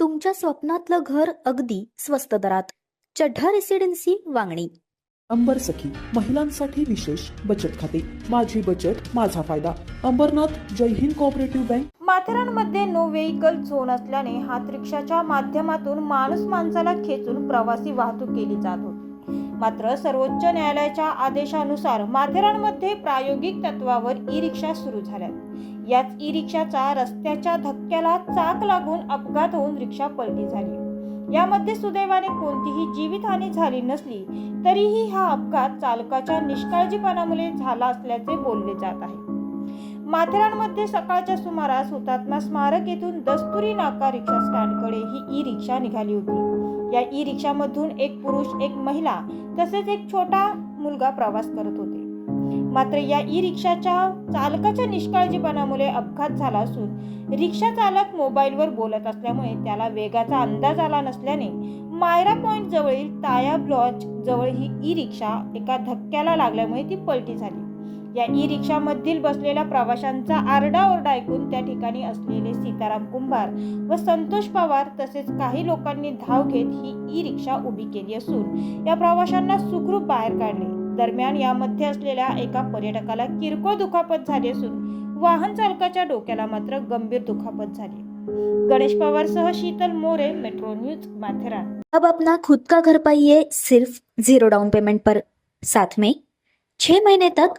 तुमच्या स्वप्नातलं घर अगदी स्वस्त दरात. चढ्ढा रेसिडेन्सी वांगणी. अंबर सखी महिलांसाठी विशेष बचत खाते. माझी बचत माझा फायदा. अंबरनाथ जय हिंद कोऑपरेटिव्ह बँक माथेरानमध्ये नो व्हेकल झोन असल्याने हात रिक्षाच्या माध्यमातून माणूस माणसाला खेचून प्रवासी वाहतूक केली जात होती. मात्र सर्वोच्च न्यायालयाच्या आदेशानुसार माथेरानमध्ये प्रायोगिक तत्वावर ई रिक्षा सुरू झाल्यात. याच ई रिक्षाचा रस्त्याच्या धक्क्याला चाक लागून अपघात होऊन रिक्षा पलटी झाली. यामध्ये सुदैवाने कोणतीही जीवितहानी झाली नसली तरीही हा अपघात चालकाच्या निष्काळजीपणामुळे झाला असल्याचे बोलले जात आहे. माथेरानमध्ये सकाळच्या सुमारास हुतात्मा स्मारक येथून दस्तुरी नाका रिक्षा स्टँडकडे ही ई रिक्षा निघाली होती. या ई रिक्षामधून एक पुरुष एक महिला तसेच एक छोटा मुलगा प्रवास करत होते. मात्र या ई रिक्षाच्या चालकाच्या निष्काळजीपणामुळे अपघात झाला असून रिक्षा चालक मोबाईलवर बोलत असल्यामुळे त्याला वेगाचा अंदाज आला नसल्याने मायरा पॉइंट जवळील ताया ब्लॉच जवळ ही ई रिक्षा एका धक्क्याला लागल्यामुळे ती पलटी झाली. या ई रिक्षामधील बसलेल्या प्रवाशांचा आरडाओरडा ऐकून त्या ठिकाणी असलेले सीताराम कुंभार व संतोष पवार तसेच काही लोकांनी धाव घेत ही ई रिक्षा उभी केली असून या प्रवाशांना सुखरूप बाहेर काढले. दरम्यान यामध्ये असलेल्या एका पर्यटकाला किरकोळ दुखापत झाली असून वाहन चालकाच्या डोक्याला मात्र गंभीर दुखापत झाली. गणेश पवार सह शीतल मोरे मेट्रो न्यूज माथेरान अब अपना खुद का घर पाइए सिर्फ जीरो डाउन पेमेंट पर. साथ में छह महीने तक